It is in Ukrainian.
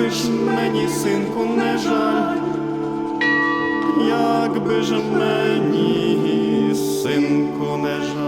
Якби ж мені, синку, не жаль, як ж мені, синку, не жаль.